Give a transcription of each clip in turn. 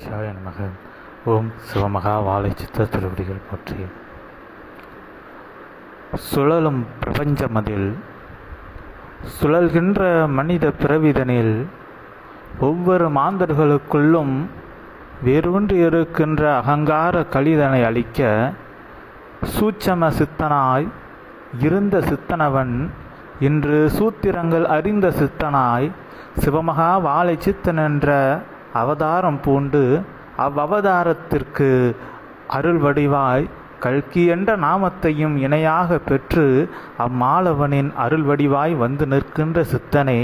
சிவாய நமக. ஓம் சிவமகா வாழை சித்த திருவடிகள் போற்றி. சுழலும் பிரபஞ்சமதில் சுழல்கின்ற மனித பிறவிதனில் ஒவ்வொரு மாந்தர்களுக்குள்ளும் வேரூன்றி இருக்கின்ற அகங்கார கலிதனை அளிக்க சூட்சம சித்தனாய் இருந்த சித்தனவன் இன்று சூத்திரங்கள் அறிந்த சித்தனாய் சிவமகா வாழை சித்தன் என்ற அவதாரம் பூண்டு அவ்வவதாரத்திற்கு அருள் வடிவாய் கல்கி என்ற நாமத்தையும் இணையாக பெற்று அம்மாளவனின் அருள் வடிவாய் வந்து நிற்கின்ற சித்தனே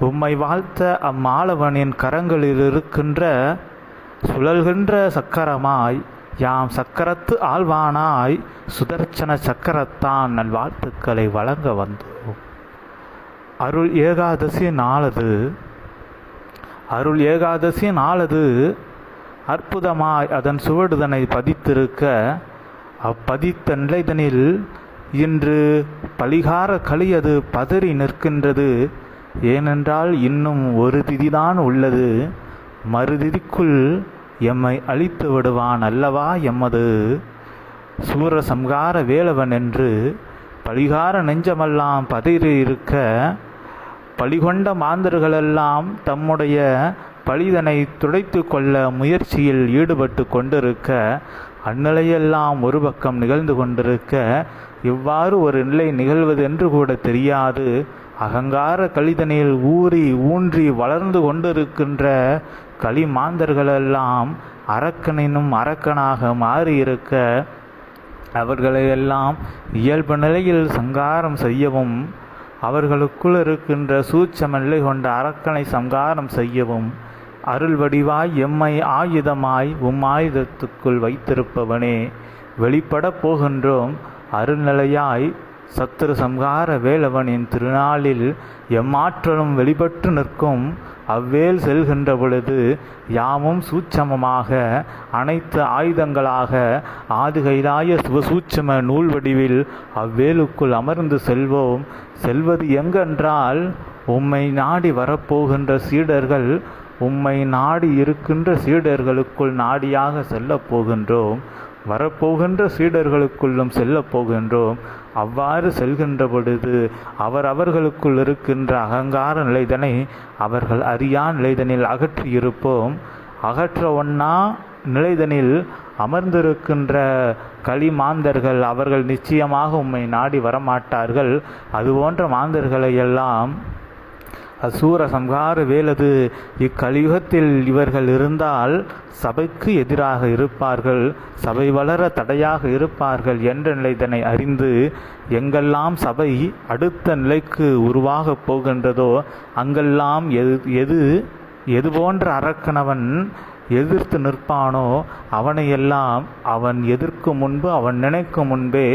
உம்மை வாழ்த்த அம்மாளவனின் கரங்களில் இருக்கின்ற சுழல்கின்ற சக்கரமாய் யாம் சக்கரத்து ஆழ்வானாய் சுதர்சன சக்கரத்தான் நல்வாழ்த்துக்களை வழங்க வந்தோம். அருள் ஏகாதசி நாளது அருள் ஏகாதசி நாளது அற்புதமாய் அதன் சுவடுதனை பதித்திருக்க அப்பதித்த நிலைதனில் இன்று பலிகார களியது பதறி நிற்கின்றது. ஏனென்றால் இன்னும் ஒரு திதிதான் உள்ளது. மறுதிதிக்குள் எம்மை அழித்து விடுவான் அல்லவா எம்மது? சூரசம்கார வேலவன் என்று பலிகார நெஞ்சமெல்லாம் பதறி இருக்க பழிகொண்ட மாந்தர்களெல்லாம் தம்முடைய பழிதனை துடைத்து கொள்ள முயற்சியில் ஈடுபட்டு கொண்டிருக்க அந்நிலையெல்லாம் ஒரு பக்கம் நிகழ்ந்து கொண்டிருக்க இவ்வாறு ஒரு நிலை நிகழ்வதென்று கூட தெரியாது. அகங்கார கலிதனில் ஊறி ஊன்றி வளர்ந்து கொண்டிருக்கின்ற களிமாந்தர்களெல்லாம் அரக்கனினும் அரக்கனாக மாறியிருக்க அவர்களையெல்லாம் இயல்பு நிலையில் சங்காரம் செய்யவும் அவர்களுக்குள் இருக்கின்ற சூட்சம கொண்ட அரக்கனை சங்காரம் செய்யவும் அருள் வடிவாய் எம்மை ஆயுதமாய் உம் ஆயுதத்துக்குள் வைத்திருப்பவனே வெளிப்படப் போகின்றோம். அருள்நிலையாய் சத்துரு சம்ஹார வேலவனின் திருநாளில் எம்மாற்றலும் வெளிப்பட்டு நிற்கும். அவ்வேல் செல்கின்ற பொழுது யாமும் சூட்சமமாக அனைத்து ஆயுதங்களாக ஆதுகைலாய சிவசூட்சம நூல் வடிவில் அவ்வேலுக்குள் அமர்ந்து செல்வோம். செல்வது எங்கென்றால் உம்மை நாடி வரப்போகின்ற சீடர்கள் உம்மை நாடி இருக்கின்ற சீடர்களுக்குள் நாடியாக செல்லப் போகின்றோம். வரப்போகின்ற சீடர்களுக்குள்ளும் செல்லப்போகின்றோம் அவ்வாறு செல்கின்ற பொழுது அவர் அவர்களுக்குள் இருக்கின்ற அகங்கார நிலைதனை அவர்கள் அறியா நிலைதனில் அகற்றி இருப்போம். அகற்ற ஒன்னா நிலைதனில் அமர்ந்திருக்கின்ற களி மாந்தர்கள் அவர்கள் நிச்சயமாக உம்மை நாடி வரமாட்டார்கள். அதுபோன்ற மாந்தர்களை எல்லாம் அசூர சம்ஹார வேலது. இக்கலியுகத்தில் இவர்கள் இருந்தால் சபைக்கு எதிராக இருப்பார்கள் சபை வளர தடையாக இருப்பார்கள் என்ற நிலைதனை அறிந்து எங்கெல்லாம் சபை அடுத்த நிலைக்கு உருவாகப் போகின்றதோ அங்கெல்லாம் எது எது எது போன்ற அரக்கணவன் எதிர்த்து நிற்பானோ அவனையெல்லாம் அவன் எதிர்க்கும் முன்பு அவன் நினைக்கும் முன்பே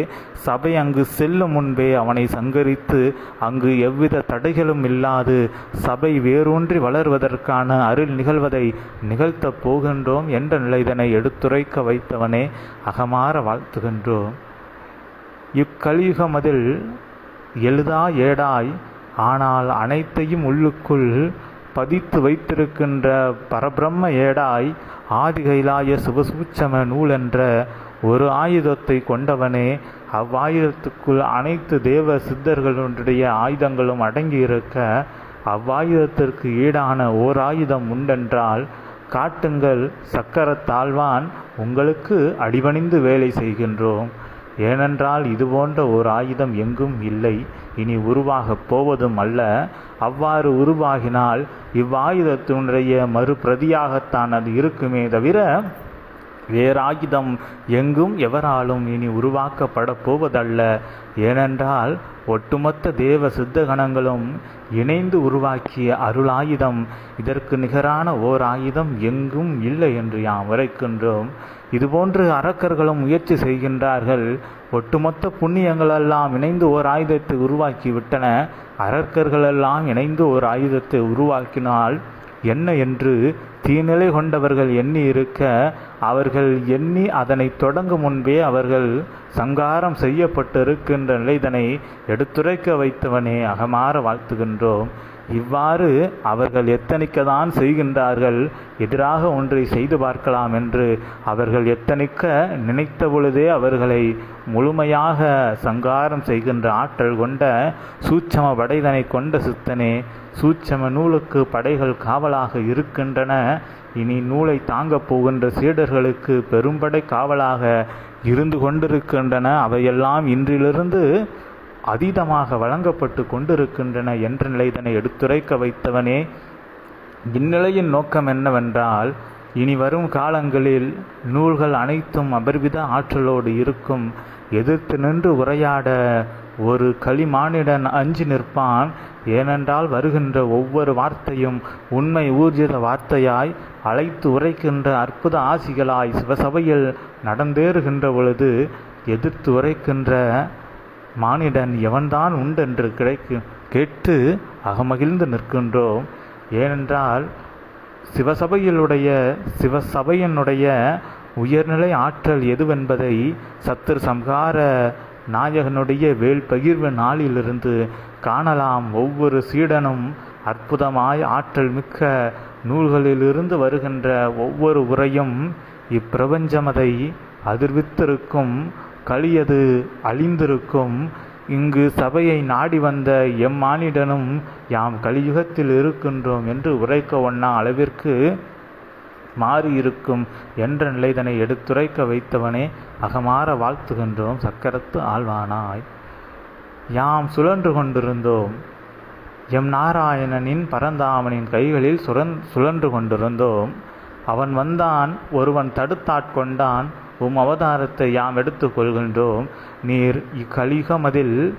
சபை அங்கு செல்லும் முன்பே அவனை சங்கரித்து அங்கு எவ்வித தடைகளும் இல்லாது சபை வேரூன்றி வளர்வதற்கான அருள் நிகழ்வதை நிகழ்த்தப் போகின்றோம் என்ற நிலைதனை எடுத்துரைக்க வைத்தவனே அகமாற வாழ்த்துகின்றோம். இக்கலியுகமதில் எழுதா ஏடாய் ஆனால் அனைத்தையும் உள்ளுக்குள் பதித்து வைத்திருக்கின்ற பரபிரம்ம ஏடாய் ஆதிகைலாய சுபசூச்சம நூல் என்ற ஒரு ஆயுதத்தை கொண்டவனே அவ்வாயுதத்துக்குள் அனைத்து தேவ சித்தர்களுடைய ஆயுதங்களும் அடங்கியிருக்க அவ்வாயுதத்திற்கு ஈடான ஓர் ஆயுதம் உண்டென்றால் காட்டுங்கள் சக்கரத்தாழ்வான் உங்களுக்கு அடிபணிந்து வேலை செய்கின்றோம். ஏனென்றால் இதுபோன்ற ஓர் ஆயுதம் எங்கும் இல்லை. இனி உருவாகப் போவதும் அல்ல. அவ்வாறு உருவாகினால் இவ்வாயுதத்தினுடைய மறுபிரதியாகத்தான் அது இருக்குமே தவிர வேறாயுதம் எங்கும் எவராலும் இனி உருவாக்கப்பட போவதல்ல. ஏனென்றால் ஒட்டுமொத்த தேவ சித்தகணங்களும் இணைந்து உருவாக்கிய அருளாயுதம் இதற்கு நிகரான ஓர் ஆயுதம் எங்கும் இல்லை என்று யாம் உரைக்கின்றோம். இதுபோன்று அரக்கர்களும் முயற்சி செய்கின்றார்கள். ஒட்டுமொத்த புண்ணியங்களெல்லாம் இணைந்து ஓர் ஆயுதத்தை உருவாக்கி விட்டன அரக்கர்களெல்லாம் இணைந்து ஓர் ஆயுதத்தை உருவாக்கினால் என்ன என்று தீநிலை கொண்டவர்கள் எண்ணி இருக்க அவர்கள் எண்ணி அதனை தொடங்கும் முன்பே அவர்கள் சங்காரம் செய்யப்பட்டிருக்கின்ற நிலைதனை எடுத்துரைக்க வைத்தவனே அகமாற வாழ்த்துகின்றோம். இவ்வாறு அவர்கள் எத்தனிக்கதான் செய்கின்றார்கள் எதிராக ஒன்றை செய்து பார்க்கலாம் என்று அவர்கள் எத்தனிக்க நினைத்த பொழுதே அவர்களை முழுமையாக சங்காரம் செய்கின்ற ஆற்றல் கொண்ட சூட்சம படைதனை கொண்ட சித்தனே சூட்சம நூலுக்கு படைகள் காவலாக இருக்கின்றன. இனி நூலை தாங்கப் போகின்ற சீடர்களுக்கு பெரும்படை காவலாக இருந்து கொண்டிருக்கின்றன. அவையெல்லாம் இன்றிலிருந்து அதீதமாக வழங்கப்பட்டு கொண்டிருக்கின்றன என்ற நிலைதனை எடுத்துரைக்க வைத்தவனே இந்நிலையின் நோக்கம் என்னவென்றால் இனி வரும் காலங்களில் நூல்கள் அனைத்தும் அபர்வித ஆற்றலோடு இருக்கும். எதிர்த்து நின்று உரையாட ஒரு களிமானிடன் அஞ்சி நிற்பான். ஏனென்றால் வருகின்ற ஒவ்வொரு வார்த்தையும் உண்மை ஊர்ஜித வார்த்தையாய் அழைத்து உரைக்கின்ற அற்புத ஆசிகளாய் சிவசபையில் நடந்தேறுகின்ற பொழுது எதிர்த்து உரைக்கின்ற மானிடன் எவன்தான் உண்டு என்று கிடைக்கு கேட்டு அகமகிழ்ந்து நிற்கின்றோம். ஏனென்றால் சிவசபையிலுடைய சிவசபையினுடைய உயர்நிலை ஆற்றல் எதுவென்பதை சத்துரு சம்ஹார நாயகனுடைய வேல் பகிர்வு நாளிலிருந்து காணலாம். ஒவ்வொரு சீடனும் அற்புதமாய் ஆற்றல் மிக்க நூல்களிலிருந்து வருகின்ற ஒவ்வொரு உரையும் இப்பிரபஞ்சமதை அதிர்வித்திருக்கும். கலியது அழிந்திருக்கும். இங்கு சபையை நாடி வந்த எம்மானிடனும் யாம் கலியுகத்தில் இருக்கின்றோம் என்று உரைக்க ஒண்ணா அளவிற்கு மாறியிருக்கும் என்ற நிலைதனை எடுத்துரைக்க வைத்தவனே அகமாற வாழ்த்துகின்றோம் சக்கரத்து ஆழ்வானாய். யாம் சுழன்று கொண்டிருந்தோம் எம் நாராயணனின் பரந்தாமனின் கைகளில் சுரன் சுழன்று கொண்டிருந்தோம். அவன் வந்தான் ஒருவன் தடுத்தாட்கொண்டான். உம் அவதாரத்தை யாம் எடுத்து கொள்கின்றோம். நீர் இக்கலிகமதில்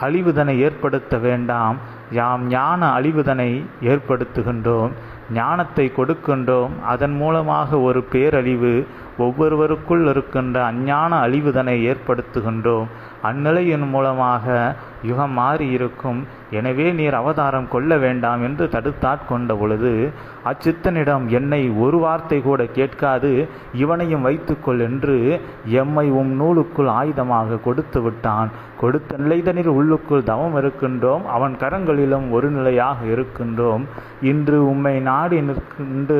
அழிவுதனை ஏற்படுத்த வேண்டாம். யாம் ஞான அழிவுதனை ஏற்படுத்துகின்றோம். ஞானத்தை கொடுக்கின்றோம். அதன் மூலமாக ஒரு பேரழிவு ஒவ்வொருவருக்குள் இருக்கின்ற அஞ்ஞான அழிவுதனை ஏற்படுத்துகின்றோம். அந்நிலையின் மூலமாக யுகம் மாறி இருக்கும். எனவே நீர் அவதாரம் கொள்ள வேண்டாம் என்று தடுத்தாட்கொண்ட பொழுது அச்சித்தனிடம் என்னை ஒரு வார்த்தை கூட கேட்காது இவனையும் வைத்துக்கொள் என்று எம்மை உம் நூலுக்குள் ஆயுதமாக கொடுத்து விட்டான். கொடுத்த நிலைதனில் உள்ளுக்குள் தவம் இருக்கின்றோம். அவன் கரங்களிலும் ஒரு நிலையாக இருக்கின்றோம். இன்று உம்மை நாடி நிற்கின்ற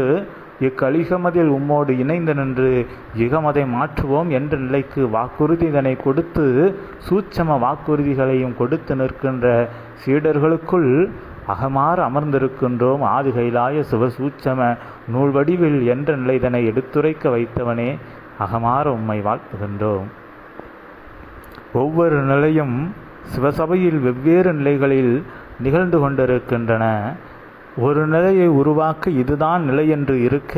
இக்கலிகமதில் உம்மோடு இணைந்து நின்று இகமதை மாற்றுவோம் என்ற நிலைக்கு வாக்குறுதி இதனை கொடுத்து சூட்சம வாக்குறுதிகளையும் கொடுத்து நிற்கின்ற சீடர்களுக்குள் அகமாறு அமர்ந்திருக்கின்றோம். ஆதி கைலாய சிவசூட்சம நூல் வடிவில் என்ற நிலைதனை எடுத்துரைக்க வைத்தவனே அகமாற உம்மை வாழ்த்துகின்றோம். ஒவ்வொரு நிலையும் சிவசபையில் வெவ்வேறு நிலைகளில் நிகழ்ந்து கொண்டிருக்கின்றன. ஒரு நிலையை உருவாக்க இதுதான் நிலை என்று இருக்க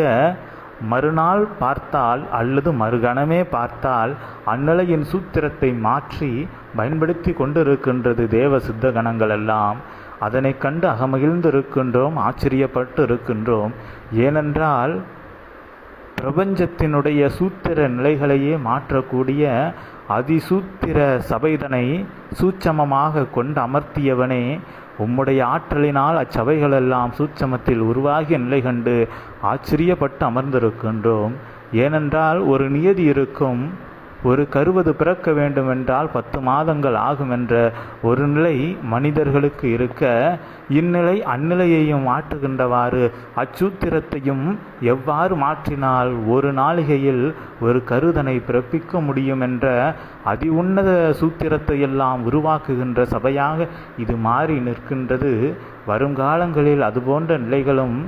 மறுநாள் பார்த்தால் அல்லது மறுகணமே பார்த்தால் அந்நிலையின் சூத்திரத்தை மாற்றி பயன்படுத்தி கொண்டிருக்கின்றது தேவ சித்த கணங்கள் எல்லாம். அதனை கண்டு அகமகிழ்ந்து இருக்கின்றோம் ஆச்சரியப்பட்டு இருக்கின்றோம் ஏனென்றால் பிரபஞ்சத்தினுடைய சூத்திர நிலைகளையே மாற்றக்கூடிய அதிசூத்திர சபைதனை சூட்சமமாக கொண்டு அமர்த்தியவனே உம்முடைய ஆற்றலினால் அச்சபைகளெல்லாம் சூட்சமத்தில் உருவாகிய நிலை கண்டு ஆச்சரியப்பட்டு அமர்ந்திருக்கின்றோம். ஏனென்றால் ஒரு நியதி இருக்கும். ஒரு கருவது பிறக்க வேண்டுமென்றால் பத்து மாதங்கள் ஆகும் என்ற ஒரு நிலை மனிதர்களுக்கு இருக்க இந்நிலை அந்நிலையையும் மாற்றுகின்றவாறு அச்சூத்திரத்தையும் எவ்வாறு மாற்றினால் ஒரு நாளிகையில் ஒரு கருதனை பிறப்பிக்க முடியும் என்ற அதி உன்னத சூத்திரத்தை எல்லாம் உருவாக்குகின்ற சபையாக இது மாறி நிற்கின்றது. வருங்காலங்களில் அதுபோன்ற நிலைகளும்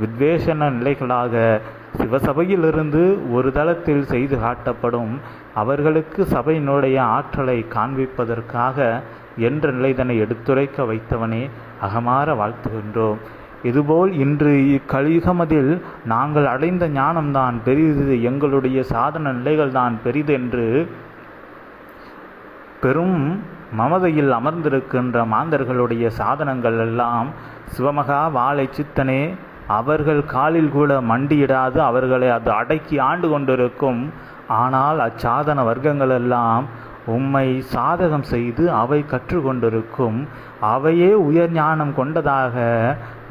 வித்வேஷன நிலைகளாக சிவசபையிலிருந்து ஒரு தளத்தில் செய்து காட்டப்படும். அவர்களுக்கு சபையினுடைய ஆற்றலை காண்பிப்பதற்காக என்ற நிலைதனை எடுத்துரைக்க வைத்தவனே அகமாற வாழ்த்துகின்றோம். இதுபோல் இன்று இக்கலியுகமதில் நாங்கள் அடைந்த ஞானம்தான் பெரிது எங்களுடைய சாதன நிலைகள்தான் பெரிது என்று பெரும் மமதையில் அமர்ந்திருக்கின்ற மாந்தர்களுடைய சாதனங்கள் எல்லாம் சிவமகா வாழை சித்தனே அவர்கள் காலில் கூட மண்டியிடாது அவர்களை அது அடக்கி ஆண்டு கொண்டிருக்கும் ஆனால் அச்சாதன வர்க்கங்கள் எல்லாம் உம்மை சாதகம் செய்து அவை கற்றுக்கொண்டிருக்கும். அவையே உயர் ஞானம் கொண்டதாக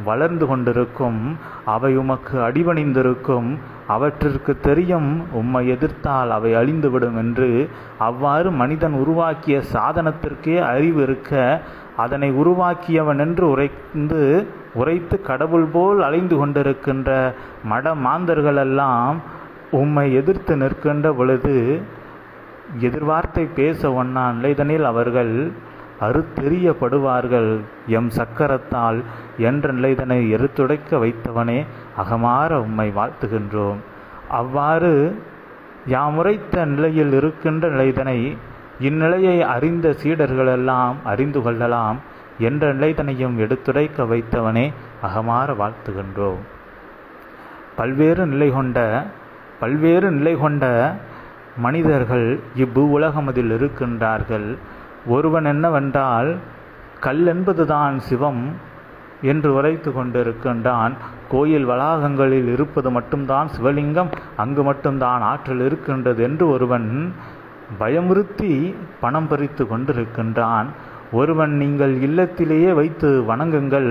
வளர்ந்து கொண்டிருக்கும். அவை உமக்கு அடிபணிந்திருக்கும். அவற்றிற்கு தெரியும் உம்மை எதிர்த்தால் அவை அழிந்துவிடும் என்று. அவ்வாறு மனிதன் உருவாக்கிய சாதனத்திற்கே அறிவு இருக்க அதனை உருவாக்கியவன் என்று உரைந்து உரைத்து கடவுள் போல் அலைந்து கொண்டிருக்கின்ற மட மாந்தர்களெல்லாம் உம்மை எதிர்த்து நிற்கின்ற பொழுது எதிர்வார்த்தை பேச ஒண்ணா நிலைதனில் அவர்கள் அறுத்தெறியப்படுவார்கள். எம் சக்கரத்தால் என்ற நிலைதனை எருத்துடைக்க வைத்தவனே அகமாற உம்மை வாழ்த்துகின்றோம். அவ்வாறு யாமுரைத்த நிலையில் இருக்கின்ற நிலைதனை இந்நிலையை அறிந்த சீடர்களெல்லாம் அறிந்து கொள்ளலாம் என்ற நிலைதனையும் எடுத்துரைக்க வைத்தவனே அகமாற வாழ்த்துகின்றோம். பல்வேறு நிலை கொண்ட பல்வேறு நிலை கொண்ட மனிதர்கள் இவ்வு உலகமதில் இருக்கின்றார்கள். ஒருவன் என்னவென்றால் கல் என்பதுதான் சிவம் என்று உரைத்து கொண்டிருக்கின்றான். கோயில் வளாகங்களில் இருப்பது மட்டும்தான் சிவலிங்கம் அங்கு மட்டும்தான் ஆற்றல் இருக்கின்றது என்று ஒருவன் பயமுறுத்தி பணம் பறித்து கொண்டிருக்கின்றான். ஒருவன் நீங்கள் இல்லத்திலேயே வைத்து வணங்குங்கள்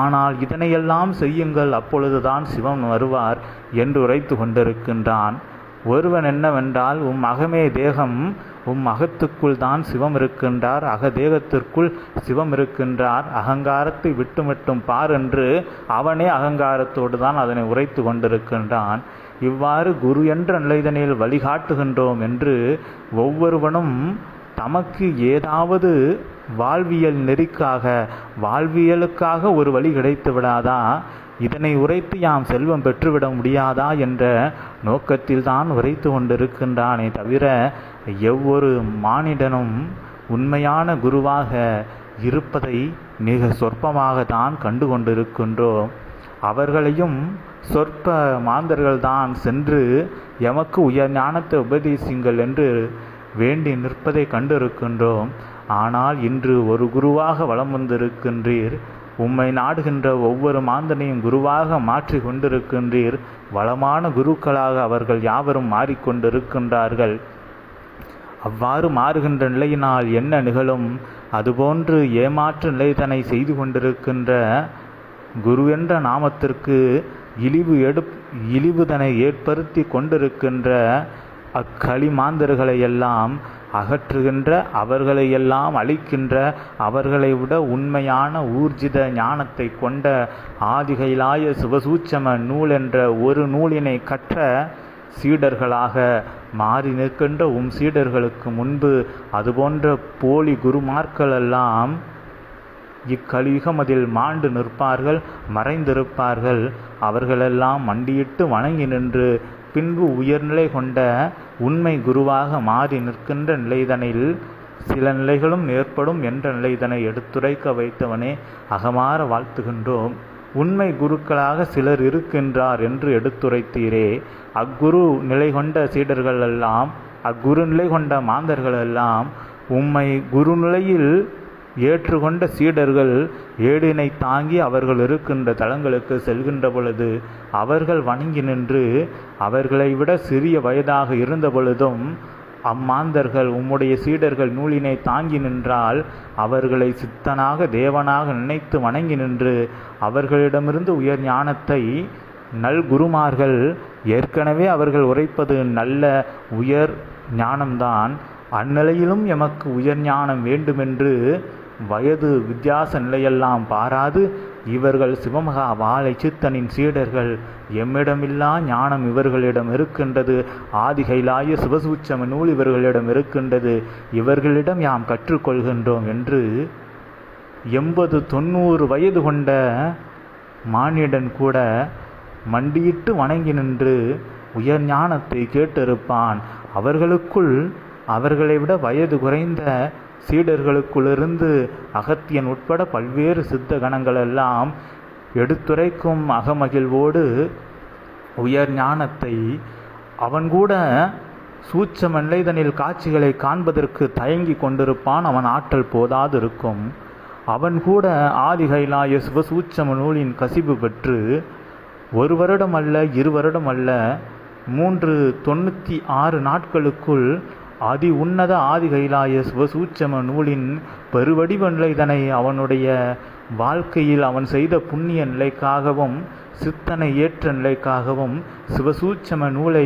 ஆனால் இதனையெல்லாம் செய்யுங்கள் அப்பொழுதுதான் சிவம் வருவார் என்று உரைத்து கொண்டிருக்கின்றான். ஒருவன் என்னவென்றால் உம் அகமே தேகம் உம் அகத்துக்குள் தான் சிவம் இருக்கின்றார் அக தேகத்திற்குள் சிவம் இருக்கின்றார் அகங்காரத்தை விட்டுமிட்டும் பார் என்று அவனே அகங்காரத்தோடு தான் அதனை உரைத்து கொண்டிருக்கின்றான். இவ்வாறு குரு என்ற நிலைதனில் வழிகாட்டுகின்றோம் என்று ஒவ்வொருவனும் தமக்கு ஏதாவது வாழ்வியல் நெறிக்காக வாழ்வியலுக்காக ஒரு வழி கிடைத்து விடாதா? இதனை உரைத்து யாம் செல்வம் பெற்றுவிட முடியாதா? என்ற நோக்கத்தில் தான் உரைத்து கொண்டிருக்கின்றானே தவிர எவ்வொரு மானிடனும் உண்மையான குருவாக இருப்பதை மிக சொற்பமாக தான் கண்டு கொண்டிருக்கின்றோம். அவர்களையும் சொற்ப மாந்தர்கள்தான் சென்று எமக்கு உயர் ஞானத்தை உபதேசிங்கள் என்று வேண்டி நிற்பதை கண்டிருக்கின்றோம். ஆனால் இன்று ஒரு குருவாக வலம் வந்திருக்கின்றீர். உம்மை நாடுகின்ற ஒவ்வொரு மாந்தனையும் குருவாக மாற்றி கொண்டிருக்கின்றீர். வளமான குருக்களாக அவர்கள் யாவரும் மாறிக்கொண்டிருக்கின்றார்கள். அவ்வாறு மாறுகின்ற நிலையினால் என்ன நிகழும்? அதுபோன்று ஏமாற்று நிலைதனை செய்து கொண்டிருக்கின்ற குரு என்ற நாமத்திற்கு இழிவு எடு இழிவுதனை ஏற்படுத்தி கொண்டிருக்கின்ற அக்களிமாந்தர்களை எல்லாம் அகற்றுகின்ற அவர்களை எல்லாம் அழிக்கின்ற அவர்களை விட உண்மையான ஊர்ஜித ஞானத்தை கொண்ட ஆதிகைலாய சிவசூச்சம நூல் என்ற ஒரு நூலினை கற்ற சீடர்களாக மாறி நிற்கின்ற உம் சீடர்களுக்கு முன்பு அதுபோன்ற போலி குருமார்கள் எல்லாம் இக்கலியுகம் அதில் மாண்டு நிற்பார்கள் மறைந்திருப்பார்கள். அவர்களெல்லாம் மண்டியிட்டு வணங்கி நின்று பின்பு உயர்நிலை கொண்ட உண்மை குருவாக மாறி நிற்கின்ற நிலைதனில் சில நிலைகளும் ஏற்படும் என்ற நிலைதனை எடுத்துரைக்க வைத்தவனே அகமாற வாழ்த்துகின்றோம். உண்மை குருக்களாக சிலர் இருக்கின்றார் என்று எடுத்துரைத்தீரே. அக்குரு நிலை கொண்ட சீடர்கள் எல்லாம் அக்குரு நிலை கொண்ட மாந்தர்கள் எல்லாம் உம்மை குருநிலையில் ஏற்றுக்கொண்ட சீடர்கள் ஏடினை தாங்கி அவர்கள் இருக்கின்ற தலங்களுக்கு செல்கின்ற பொழுது அவர்கள் வணங்கி நின்று அவர்களை விட சிறிய வயதாக இருந்த பொழுதும் அம்மாந்தர்கள் உம்முடைய சீடர்கள் நூலினை தாங்கி நின்றால் அவர்களை சித்தனாக தேவனாக நினைத்து வணங்கி நின்று அவர்களிடமிருந்து உயர் ஞானத்தை நல் குருமார்கள் ஏற்கனவே அவர்கள் உரைப்பது நல்ல உயர் ஞானம்தான். அந்நிலையிலும் எமக்கு உயர் ஞானம் வேண்டுமென்று வயது வித்தியாச நிலையெல்லாம் பாராது. இவர்கள் சிவமகா வாழை சித்தனின் சீடர்கள். எம்மிடமில்லா ஞானம் இவர்களிடம் இருக்கின்றது. ஆதிகைலாய சிவசூச்சம நூல் இவர்களிடம் இருக்கின்றது. இவர்களிடம் யாம் கற்றுக்கொள்கின்றோம் என்று எண்பது தொண்ணூறு வயது கொண்ட மானிடன் கூட மண்டியிட்டு வணங்கி நின்று உயர் ஞானத்தை கேட்டிருப்பான். அவர்களுக்குள் அவர்களை விட வயது குறைந்த சீடர்களுக்குள்ளிருந்து அகத்தியன் உட்பட பல்வேறு சித்த கணங்களெல்லாம் எடுத்துரைக்கும் அகமகிழ்வோடு உயர் ஞானத்தை அவன் கூட சூட்சம நிலைதனில் காட்சிகளை காண்பதற்கு தயங்கி கொண்டிருப்பான். அவன் ஆற்றல் போதாது இருக்கும் அவன் கூட ஆதிகைலாய சிவசூட்சம நூலின் கசிவு பெற்று ஒரு வருடம் அல்ல இரு வருடம் அல்ல மூன்று தொண்ணூற்றி ஆறு நாட்களுக்குள் அதி உன்னத ஆதி கைலாய சிவசூட்சம நூலின் பெருவடிவ நிலைதனை அவனுடைய வாழ்க்கையில் அவன் செய்த புண்ணிய நிலைக்காகவும் சித்தனை ஏற்ற நிலைக்காகவும் சிவசூட்சம நூலை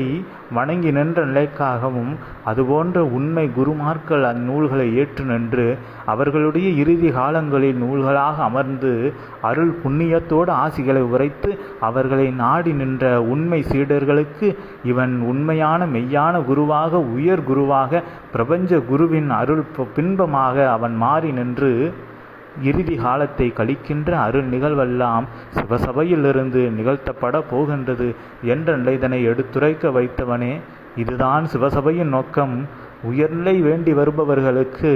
வணங்கி நின்ற நிலைக்காகவும் அதுபோன்ற உண்மை குருமார்கள் அந்நூல்களை ஏற்று நின்று அவர்களுடைய இறுதி காலங்களில் நூல்களாக அமர்ந்து அருள் புண்ணியத்தோடு ஆசிகளை உரைத்து அவர்களை நாடி நின்ற உண்மை சீடர்களுக்கு இவன் உண்மையான மெய்யான குருவாக உயர் குருவாக பிரபஞ்ச குருவின் அருள் பின்பமாக அவன் மாறி நின்று இறுதி காலத்தை கழிக்கின்ற அருள் நிகழ்வெல்லாம் சிவசபையிலிருந்து நிகழ்த்தப்பட போகின்றது என்ற நிலைதனை எடுத்துரைக்க வைத்தவனே இதுதான் சிவசபையின் நோக்கம். உயர்நிலை வேண்டி வருபவர்களுக்கு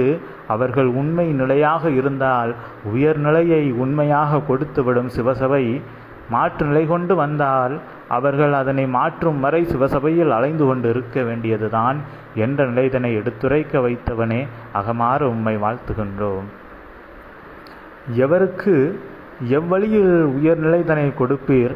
அவர்கள் உண்மை நிலையாக இருந்தால் உயர்நிலையை உண்மையாக கொடுத்துவிடும் சிவசபை. மாற்று நிலை கொண்டு வந்தால் அவர்கள் அதனை மாற்றும் வரை சிவசபையில் அலைந்து கொண்டு இருக்க வேண்டியதுதான் என்ற நிலைதனை எடுத்துரைக்க வைத்தவனே அகமாறு உம்மை வாழ்த்துகின்றோம். எவருக்கு எவ்வழியில் உயர்நிலைதனை கொடுப்பீர்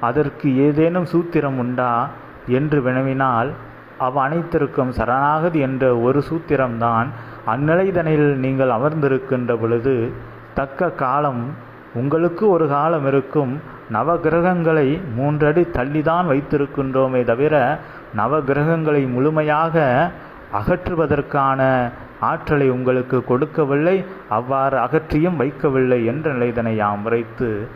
அதற்கு ஏதேனும் சூத்திரம் உண்டா என்று வினவினால் அவ் அனைத்திற்கும் சரணாகதி என்ற ஒரு சூத்திரம்தான் அந்நிலைதனில் நீங்கள் அமர்ந்திருக்கின்ற பொழுது தக்க காலம் உங்களுக்கு ஒரு காலம் இருக்கும். நவகிரகங்களை மூன்றடி தள்ளிதான் வைத்திருக்கின்றோமே தவிர நவகிரகங்களை முழுமையாக அகற்றுவதற்கான ஆற்றலை உங்களுக்கு கொடுக்கவில்லை அவ்வாறு அகற்றியும் வைக்கவில்லை என்ற நிலைதனை யாம் உரைத்து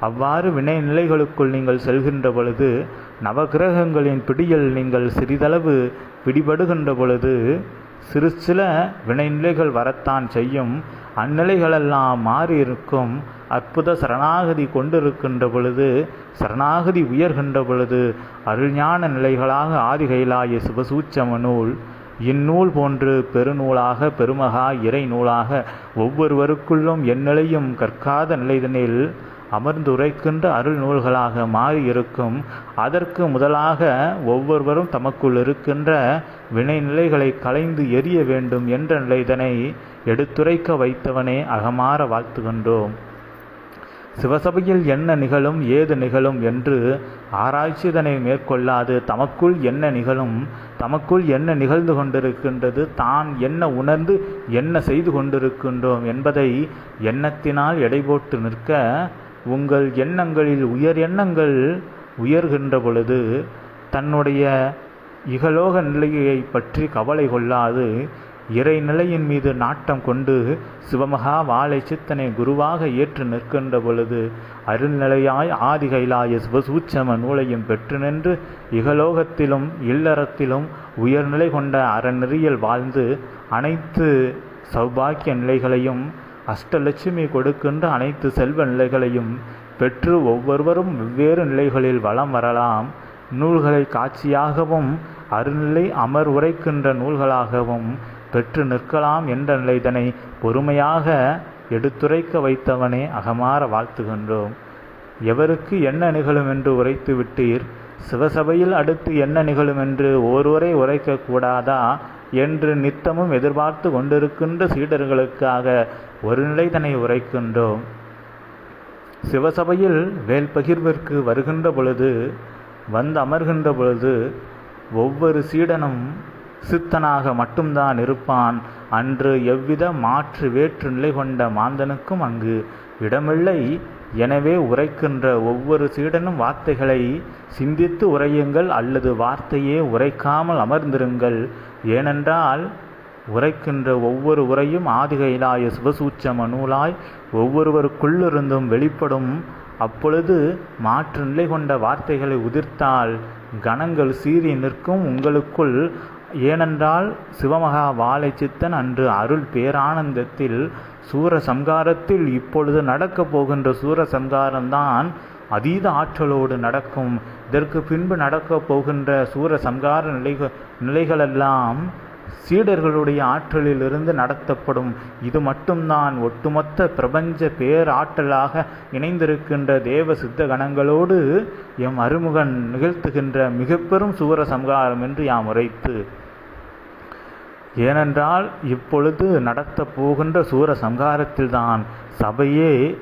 அவ்வாறு வினை நிலைகளுக்குள் நீங்கள் செல்கின்ற பொழுது நவகிரகங்களின் பிடியில் நீங்கள் சிறிதளவு பிடிபடுகின்ற பொழுது சிறு சில வினைநிலைகள் வரத்தான் செய்யும். அந்நிலைகளெல்லாம் மாறி இருக்கும் அற்புத சரணாகதி கொண்டிருக்கின்ற பொழுது சரணாகதி உயர்கின்ற பொழுது அருள்ஞான நிலைகளாக ஆதிகைலாய சிவசூச்சம நூல் இந்நூல் போன்று பெருநூலாக பெருமகா இறை நூலாக ஒவ்வொருவருக்குள்ளும் எந்நிலையும் கற்காத நிலைதனில் அமர்ந்துரைக்கின்ற அருள் நூல்களாக மாறி இருக்கும் அதற்கு முதலாக ஒவ்வொருவரும் தமக்குள் இருக்கின்ற வினைநிலைகளை களைந்து எரிய வேண்டும் என்ற நிலைதனை எடுத்துரைக்க வைத்தவனே அகமாற வாழ்த்துகின்றோம். சிவசபையில் என்ன நிகழும் ஏது நிகழும் என்று ஆராய்ச்சிதனை மேற்கொள்ளாது. தமக்குள் என்ன நிகழும் தமக்குள் என்ன நிகழ்ந்து கொண்டிருக்கின்றது தான் என்ன உணர்ந்து என்ன செய்து கொண்டிருக்கின்றோம் என்பதை எண்ணத்தினால் எடை போட்டு நிற்க உங்கள் எண்ணங்களில் உயர் எண்ணங்கள் உயர்கின்ற பொழுது தன்னுடைய இகலோக நிலையை பற்றி கவலை கொள்ளாது. இறைநிலையின் மீது நாட்டம் கொண்டு சிவமகா வாழை சித்தனை குருவாக ஏற்று நிற்கின்ற பொழுது அருள்நிலையாய் ஆதிகைலாய சிவசூச்சம நூலையும் பெற்று நின்று இகலோகத்திலும் இல்லறத்திலும் உயர்நிலை கொண்ட அறநெறியில் வாழ்ந்து அனைத்து சௌபாக்கிய நிலைகளையும் அஷ்டலட்சுமி கொடுக்கின்ற அனைத்து செல்வ நிலைகளையும் பெற்று ஒவ்வொருவரும் வெவ்வேறு நிலைகளில் வலம் வரலாம். நூல்களை காட்சியாகவும் அருநிலை அமர் உரைக்கின்ற நூல்களாகவும் பெற்று நிற்கலாம் என்ற நிலைதனை பொறுமையாக எடுத்துரைக்க வைத்தவனே அகமாற வாழ்த்துகின்றோம். எவருக்கு என்ன நிகழும் என்று உரைத்து விட்டீர்? சிவசபையில் அடுத்து என்ன நிகழும் என்று ஒருவரை உரைக்க கூடாதா? என்று நித்தமும் எதிர்பார்த்து கொண்டிருக்கின்ற சீடர்களுக்காக ஒரு நிலைதனை உரைக்கின்றோம். சிவசபையில் வேல் பகிர்விற்கு வருகின்ற பொழுது வந்து அமர்கின்ற பொழுது ஒவ்வொரு சீடனும் சித்தனாக மட்டும்தான் இருப்பான். அன்று எவ்வித மாற்று வேற்று நிலை கொண்ட மாந்தனுக்கும் அங்கு இடமில்லை. எனவே உரைக்கின்ற ஒவ்வொரு சீடனும் வார்த்தைகளை சிந்தித்து உரையுங்கள் அல்லது வார்த்தையே உரைக்காமல் அமர்ந்திருங்கள். ஏனென்றால் உரைக்கின்ற ஒவ்வொரு உரையும் ஆதிகைலாய சிவசூச்சம நூலாய் ஒவ்வொருவருக்குள்ளிருந்தும் வெளிப்படும். அப்பொழுது மாற்று நிலை கொண்ட வார்த்தைகளை உதிர்த்தால் கணங்கள் சீறி நிற்கும். உங்களுக்குள் ஏனென்றால் சிவமகா வாழைச்சித்தன் அன்று அருள் பேரானந்தத்தில் சூர சம்காரத்தில் இப்பொழுது நடக்கப் போகின்ற சூர சம்காரம்தான் அதீத ஆற்றலோடு நடக்கும். இதற்கு பின்பு நடக்கப் போகின்ற சூர சம்கார நிலைகள் நிலைகளெல்லாம் சீடர்களுடைய ஆற்றலிலிருந்து நடத்தப்படும். இது மட்டும்தான் ஒட்டுமொத்த பிரபஞ்ச பேராற்றலாக இணைந்திருக்கின்ற தேவ சித்த கணங்களோடு எம் அருமுகன் நிகழ்த்துகின்ற மிக பெரும் சூர சம்காரம் என்று யாம் உரைத்து ஏனென்றால் இப்பொழுது நடத்தப் போகின்ற சூர சங்காரத்தில்தான் சபையே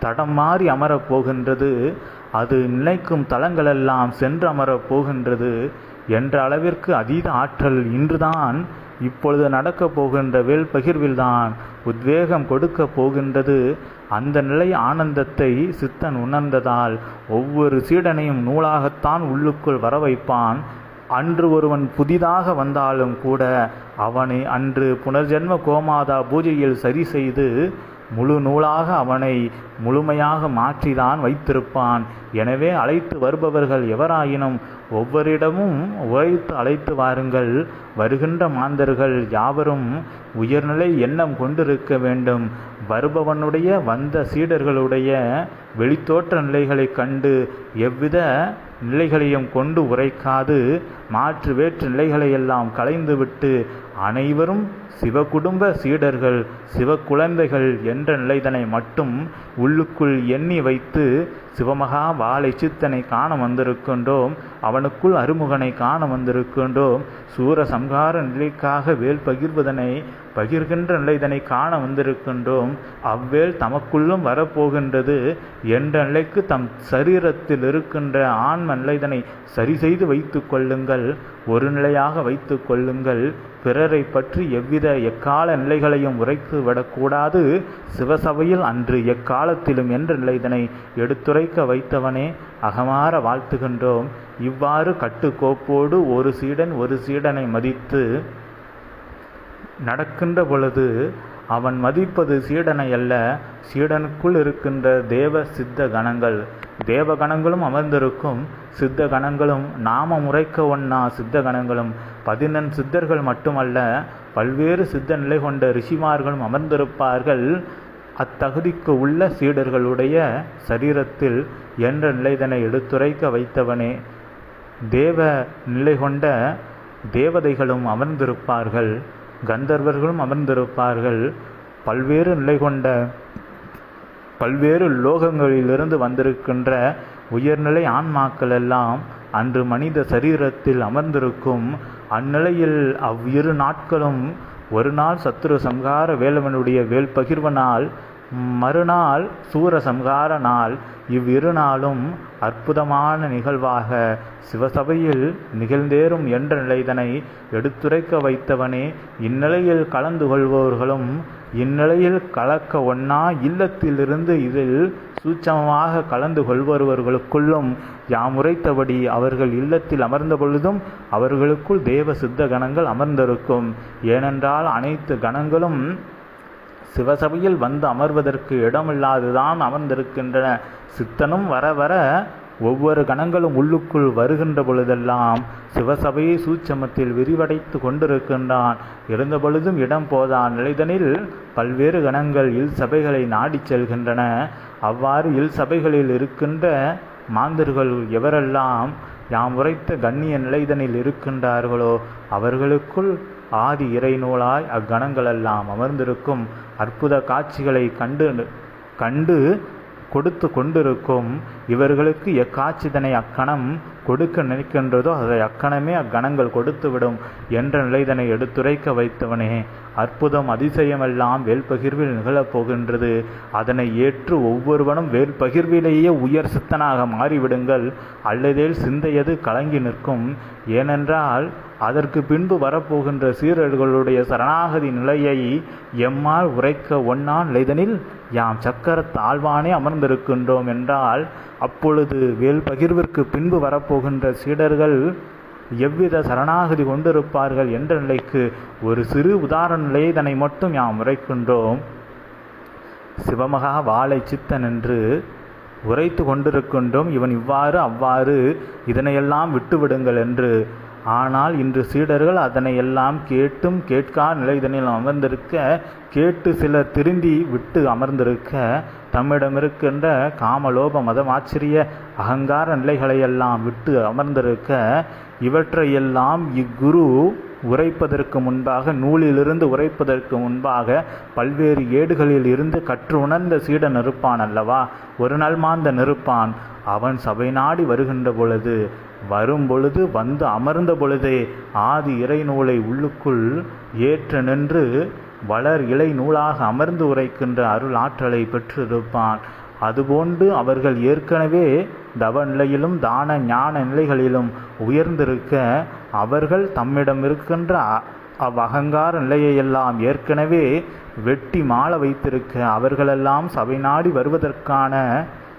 தடம் மாறி அமரப் போகின்றது. அது நிலைக்கும் தலங்களெல்லாம் சென்று அமரப் போகின்றது. என்ற அளவிற்கு அதீத ஆற்றல் இன்றுதான் இப்பொழுது நடக்கப் போகின்ற வேல் பகிர்வில்தான் உத்வேகம் கொடுக்கப் போகின்றது. அந்த நிலை ஆனந்தத்தை சித்தன் உணர்ந்ததால் ஒவ்வொரு சீடனையும் நூலாகத்தான் உள்ளுக்குள் வர வைப்பான் அன்று ஒருவன் புதிதாக வந்தாலும் கூட அவனை அன்று புனர்ஜென்ம கோமாதா பூஜையில் சரி செய்து முழு நூலாக அவனை முழுமையாக மாற்றிதான் வைத்திருப்பான். எனவே அழைத்து வருபவர்கள் எவராயினும் ஒவ்வொரிடமும் உழைத்து அழைத்து வாருங்கள். வருகின்ற மாந்தர்கள் யாவரும் உயர்நிலை எண்ணம் கொண்டிருக்க வேண்டும். வருபவனுடைய வந்த சீடர்களுடைய வெளித்தோற்ற நிலைகளை கண்டு எவ்வித நிலைகளையும் கொண்டு உரைக்காது மாற்று வேற்று நிலைகளையெல்லாம் களைந்துவிட்டு அனைவரும் சிவகுடும்ப சீடர்கள் சிவக்குழந்தைகள் என்ற நிலைதனை மட்டும் உள்ளுக்குள் எண்ணி வைத்து சிவமகா வாழை சித்தனை காண வந்திருக்கின்றோம் அவனுக்குள் அருமுகனை காண வந்திருக்கின்றோம் சூர சம்ஹார நிலைக்காக வேல் பகிர்வதனை பகிர்கின்ற நிலைதனை காண வந்திருக்கின்றோம். அவ்வேல் தமக்குள்ளும் வரப்போகின்றது. என்ற நிலைக்கு தம் சரீரத்தில் இருக்கின்ற ஆன்ம நிலைதனை சரி செய்து வைத்து கொள்ளுங்கள். ஒரு நிலையாக வைத்து கொள்ளுங்கள். பிறரை பற்றி எவ்வித எக்கால நிலைகளையும் உரைத்து விடக்கூடாது. சிவசபையில் அன்று எக்காலத்திலும் என்ற நிலைதனை எடுத்துரைக்க வைத்தவனே அகமாற வாழ்த்துகின்றோம். இவ்வாறு கட்டுக்கோப்போடு ஒரு சீடன் ஒரு சீடனை மதித்து நடக்கின்ற பொழுது அவன் மதிப்பது சீடனை அல்ல சீடனுக்குள் இருக்கின்ற தேவ சித்த கணங்கள் தேவ கணங்களும் அமர்ந்திருக்கும் சித்த கணங்களும் நாம முறைக்க ஒன்னா சித்த கணங்களும் பதினெண் சித்தர்கள் மட்டுமல்ல பல்வேறு சித்த நிலை கொண்ட ரிஷிமார்களும் அமர்ந்திருப்பார்கள். அத்தகுதிக்கு உள்ள சீடர்களுடைய சரீரத்தில் என்ற நிலைதனை எடுத்துரைக்க வைத்தவனே. தேவ நிலை கொண்ட தேவதைகளும் அமர்ந்திருப்பார்கள். கந்தர்வர்களும் அமர்ந்திருப்பார்கள். பல்வேறு நிலை கொண்ட பல்வேறு லோகங்களிலிருந்து வந்திருக்கின்ற உயர்நிலை ஆன்மாக்கள் எல்லாம் அன்று மனித சரீரத்தில் அமர்ந்திருக்கும். அந்நிலையில் அவ்விரு நாட்களும் ஒரு நாள் சத்துரு சம்ஹார வேலவனுடைய வேல் பகிர்வனால் மறுநாள் சூரசம்ஹார நாள். இவ்விரு நாளும் அற்புதமான நிகழ்வாக சிவசபையில் நிகழ்ந்தேறும் என்ற நிலைதனை எடுத்துரைக்க வைத்தவனே இந்நிலையில் கலந்து கொள்பவர்களும் இந்நிலையில் கலக்க ஒன்னா இல்லத்திலிருந்து இதில் சூட்சமமாக கலந்து கொள்பவர்களுக்குள்ளும் யாம் உரைத்தபடி அவர்கள் இல்லத்தில் அமர்ந்த பொழுதும் அவர்களுக்குள் தேவ சித்த கணங்கள் அமர்ந்திருக்கும். ஏனென்றால் அனைத்து கணங்களும் சிவசபையில் வந்து அமர்வதற்கு இடமில்லாதுதான் அமர்ந்திருக்கின்றன. சித்தனும் வர வர ஒவ்வொரு கணங்களும் உள்ளுக்குள் வருகின்ற பொழுதெல்லாம் சிவசபையை சூட்சமத்தில் விரிவடைத்து கொண்டிருக்கின்றான். இருந்த பொழுதும் இடம் போதான் நிலைதனில் பல்வேறு கணங்கள் இல் சபைகளை நாடிச் செல்கின்றன. அவ்வாறு இல் சபைகளில் இருக்கின்ற மாந்தர்கள் எவரெல்லாம் யாம் உரைத்த கண்ணிய நிலைதனில் இருக்கின்றார்களோ அவர்களுக்குள் ஆதி இறைநூலாய் அக்கணங்களெல்லாம் அமர்ந்திருக்கும் அற்புத காட்சிகளை கண்டு கண்டு கொடுத்து கொண்டிருக்கும் இவர்களுக்கு எக்காட்சிதனை அக்கணம் கொடுக்க நினைக்கின்றதோ அதை அக்கணமே அக்கணங்கள் கொடுத்துவிடும் என்ற நிலைதனை எடுத்துரைக்க வைத்தவனே. அற்புதம் அதிசயமெல்லாம் வேல்பகிர்வில் நிகழப் போகின்றது. அதனை ஏற்று ஒவ்வொருவனும் வேல்பகிர்விலேயே உயர் சித்தனாக மாறிவிடுங்கள். அல்லதேல் சிந்தையது கலங்கி நிற்கும். ஏனென்றால் அதற்கு பின்பு வரப்போகின்ற சீரர்களுடைய சரணாகதி நிலையை எம்மால் உரைக்க ஒன்னான் லைதனில் யாம் சக்கர தாழ்வானே அமர்ந்திருக்கின்றோம் என்றால் அப்பொழுது வேல் பகிர்விற்கு பின்பு வரப்போகின்ற சீடர்கள் எவ்வித சரணாகதி கொண்டிருப்பார்கள் என்ற நிலைக்கு ஒரு சிறு உதாரண நிலையதனை மட்டும் யாம் உரைக்கின்றோம். சிவமகா வாழை சித்தன் என்று உரைத்து கொண்டிருக்கின்றோம். இவன் இவ்வாறு அவ்வாறு இதனையெல்லாம் விட்டுவிடுங்கள் என்று ஆனால் இன்று சீடர்கள் அதனை எல்லாம் கேட்டும் கேட்கா நிலைதனில் அமர்ந்திருக்க கேட்டு சிலர் திருந்தி விட்டு அமர்ந்திருக்க தம்மிடமிருக்கின்ற காமலோப மதமாச்சரிய அகங்கார நிலைகளையெல்லாம் விட்டு அமர்ந்திருக்க இவற்றையெல்லாம் இக்குரு உரைப்பதற்கு முன்பாக நூலிலிருந்து உரைப்பதற்கு முன்பாக பல்வேறு ஏடுகளில் இருந்து கற்று உணர்ந்த சீடன் இருப்பான் அல்லவா? ஒரு நாள் மாந்த நிற்பான் அவன் சபை நாடி வருகின்ற பொழுது வரும் பொழுது வந்து அமர்ந்த பொழுதே ஆதி இறை நூலை உள்ளுக்குள் ஏற்று நின்று வளர் இலை நூலாக அமர்ந்து உரைக்கின்ற அருள் ஆற்றலை பெற்றிருப்பான். அதுபோன்று அவர்கள் ஏற்கனவே தவ நிலையிலும் தான ஞான நிலைகளிலும் உயர்ந்திருக்க அவர்கள் தம்மிடம் இருக்கின்ற அவ்வகங்கார நிலையையெல்லாம் ஏற்கனவே வெட்டி மாள வைத்திருக்க அவர்களெல்லாம் சபை நாடி வருவதற்கான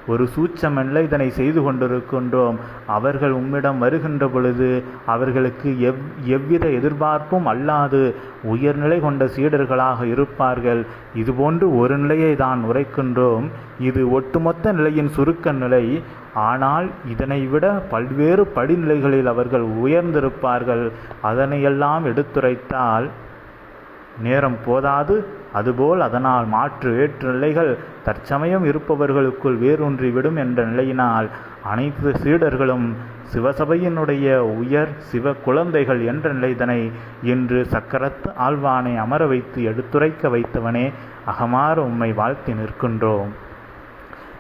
ஒரு சூட்சம இதனை செய்து கொண்டிருக்கின்றோம். அவர்கள் உம்மிடம் வருகின்ற பொழுது அவர்களுக்கு எவ் எவ்வித எதிர்பார்ப்பும் அல்லாது உயர்நிலை கொண்ட சீடர்களாக இருப்பார்கள். இதுபோன்று ஒரு நிலையை தான் உரைக்கின்றோம். இது ஒட்டுமொத்த நிலையின் சுருக்க நிலை. ஆனால் இதனை விட பல்வேறு படிநிலைகளில் அவர்கள் உயர்ந்திருப்பார்கள். அதனையெல்லாம் எடுத்துரைத்தால் நேரம் போதாது. அதுபோல் அதனால் மாற்று வேற்று நிலைகள் தற்சமயம் இருப்பவர்களுக்குள் வேரூன்றி விடும் என்ற நிலையினால் அனைத்து சீடர்களும் சிவசபையினுடைய உயர் சிவ குழந்தைகள் என்ற நிலைதனை இன்று சக்கரத்து ஆழ்வானை அமர வைத்து எடுத்துரைக்க வைத்தவனே அகமாறு உம்மை வாழ்த்தி நிற்கின்றோம்.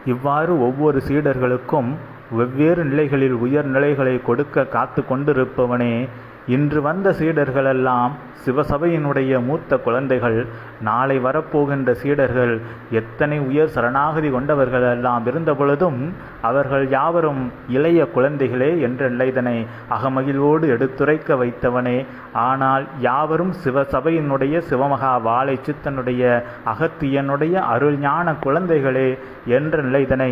இவ்வாறு ஒவ்வொரு சீடர்களுக்கும் வெவ்வேறு நிலைகளில் உயர் நிலைகளை கொடுக்க காத்து கொண்டிருப்பவனே இன்று வந்த சீடர்களெல்லாம் சிவசபையினுடைய மூத்த குழந்தைகள் நாளை வரப்போகின்ற சீடர்கள் எத்தனை உயர் சரணாகதி கொண்டவர்கள் எல்லாம் இருந்த பொழுதும் அவர்கள் யாவரும் இளைய குழந்தைகளே என்ற நிலைதனை அகமகிழ்வோடு எடுத்துரைக்க வைத்தவனே. ஆனால் யாவரும் சிவசபையினுடைய சிவமகா வாழை சித்தனுடைய அகத்தியனுடைய அருள் ஞான குழந்தைகளே என்ற நிலைதனை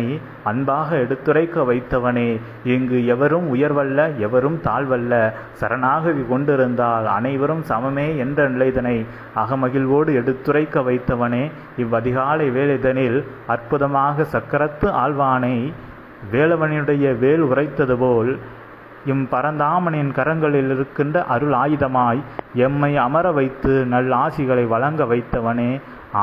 அன்பாக எடுத்துரைக்க வைத்தவனே. இங்கு எவரும் உயர்வல்ல எவரும் தாழ்வல்ல சரணாகதி கொண்டிருந்தால் அனைவரும் சமமே என்ற நிலைதனை அகமகிழ்வோடு எடுத்து எடுத்துரைக்க வைத்தவனே இவ்வதிகாலை வேலைதனில் அற்புதமாக சக்கரத்து ஆழ்வானை வேலவனுடைய வேல் உரைத்தது போல் இம் பரந்தாமனின் கரங்களில் இருக்கின்ற அருள் ஆயுதமாய் எம்மை அமர வைத்து நல் ஆசிகளை வழங்க வைத்தவனே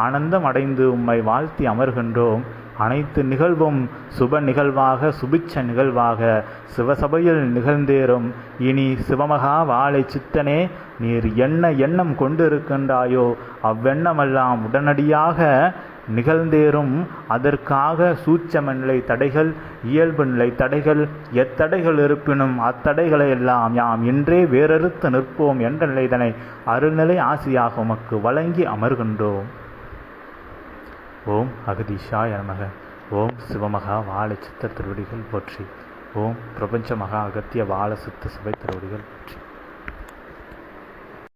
ஆனந்தம் அடைந்து உம்மை வாழ்த்தி அமர்கின்றோம். அனைத்து நிகழ்வும் சுப நிகழ்வாக சுபிச்ச நிகழ்வாக சிவசபையில் நிகழ்ந்தேறும். இனி சிவமகா வாழை சித்தனே நீர் என்ன எண்ணம் கொண்டிருக்கின்றாயோ அவ்வெண்ணமெல்லாம் உடனடியாக நிகழ்ந்தேறும். அதற்காக சூட்சம நிலை தடைகள் இயல்பு நிலை தடைகள் எத்தடைகள் இருப்பினும் அத்தடைகளை எல்லாம் யாம் இன்றே வேறறுத்து நிற்போம் என்ற நிலைதனை அருள்நிலை ஆசியாக உமக்கு வழங்கி அமர்கின்றோம். ஓம் அகதீஷாய நமக. ஓம் சிவமகா வாழ சித்த திருவடிகள் போற்றி. ஓம் பிரபஞ்ச மகா அகத்திய வாழ சித்த சபை திருவடிகள் போற்றி.